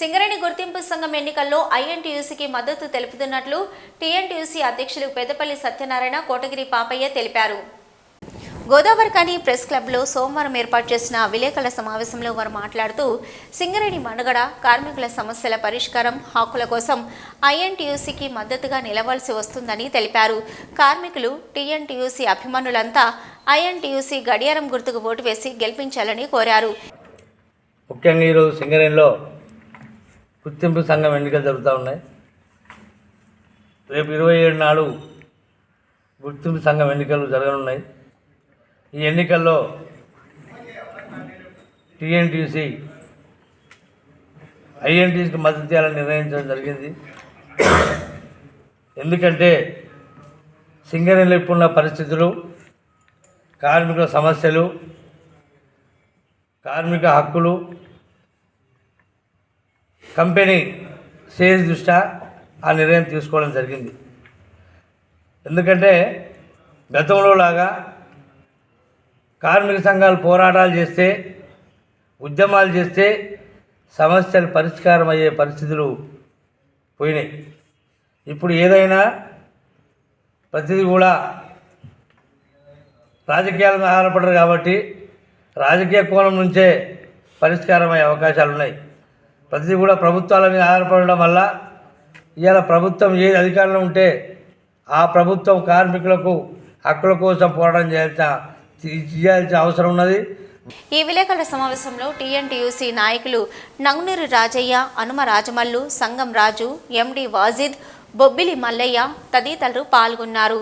సింగరేణి గుర్తింపు సంఘం ఎన్నికల్లో ఐఎన్టీయూసీకి మద్దతు తెలుపుతున్నట్లు టీఎన్టీయూసీ అధ్యక్షులు పెద్దపల్లి సత్యనారాయణ కోటగిరి పాపయ్య తెలిపారు. గోదావరికని ప్రెస్ క్లబ్లో సోమవారం ఏర్పాటు చేసిన విలేకరుల సమావేశంలో వారు మాట్లాడుతూ సింగరేణి మనుగడ కార్మికుల సమస్యల పరిష్కారం హక్కుల కోసం ఐఎన్టీయూసీకి మద్దతుగా నిలవాల్సి వస్తుందని తెలిపారు. కార్మికులు టీఎన్టీయూసీ అభిమానులంతా ఐఎన్టీయూసీ గడియారం గుర్తుకు ఓటు వేసి గెలిపించాలని కోరారు. ముఖ్యంగా ఈరోజు సింగరేణిలో గుర్తింపు సంఘం ఎన్నికలు జరుగుతూ ఉన్నాయి. రేపు ఇరవై ఏడు నాడు గుర్తింపు సంఘం ఎన్నికలు జరగనున్నాయి. ఈ ఎన్నికల్లో టీఎన్టీసీ ఐఎన్టీసీకి మద్దతు చేయాలని నిర్ణయించడం జరిగింది. ఎందుకంటే సింగరేణిలో ఇప్పుడున్న పరిస్థితులు కార్మికుల సమస్యలు కార్మిక హక్కులు కంపెనీ సేల్స్ దృష్ట్యా ఆ నిర్ణయం తీసుకోవడం జరిగింది. ఎందుకంటే గతంలో లాగా కార్మిక సంఘాలు పోరాటాలు చేస్తే ఉద్యమాలు చేస్తే సమస్యలు పరిష్కారం అయ్యే పరిస్థితులు పోయినాయి. ఇప్పుడు ఏదైనా ప్రతిదీ కూడా రాజకీయాల మీద ఆధారపడరు కాబట్టి రాజకీయ కోణం నుంచే పరిష్కారమయ్యే అవకాశాలు ఉన్నాయి ప్రతిదీ కూడా ప్రభుత్వాల మీద ఆధారపడడం వల్ల ఇవాళ ప్రభుత్వం ఏది అధికారంలో ఉంటే ఆ ప్రభుత్వం కార్మికులకు హక్కుల కోసం పోరాటం చేయాల్సిన చేయాల్సిన అవసరం ఉన్నది. ఈ విలేకరుల సమావేశంలో టీఎన్టీయూసీ నాయకులు నంగునూరి రాజయ్య అనుమ రాజమల్లు సంగం రాజు ఎండి వాజిద్ బొబ్బిలి మల్లయ్య తదితరులు పాల్గొన్నారు.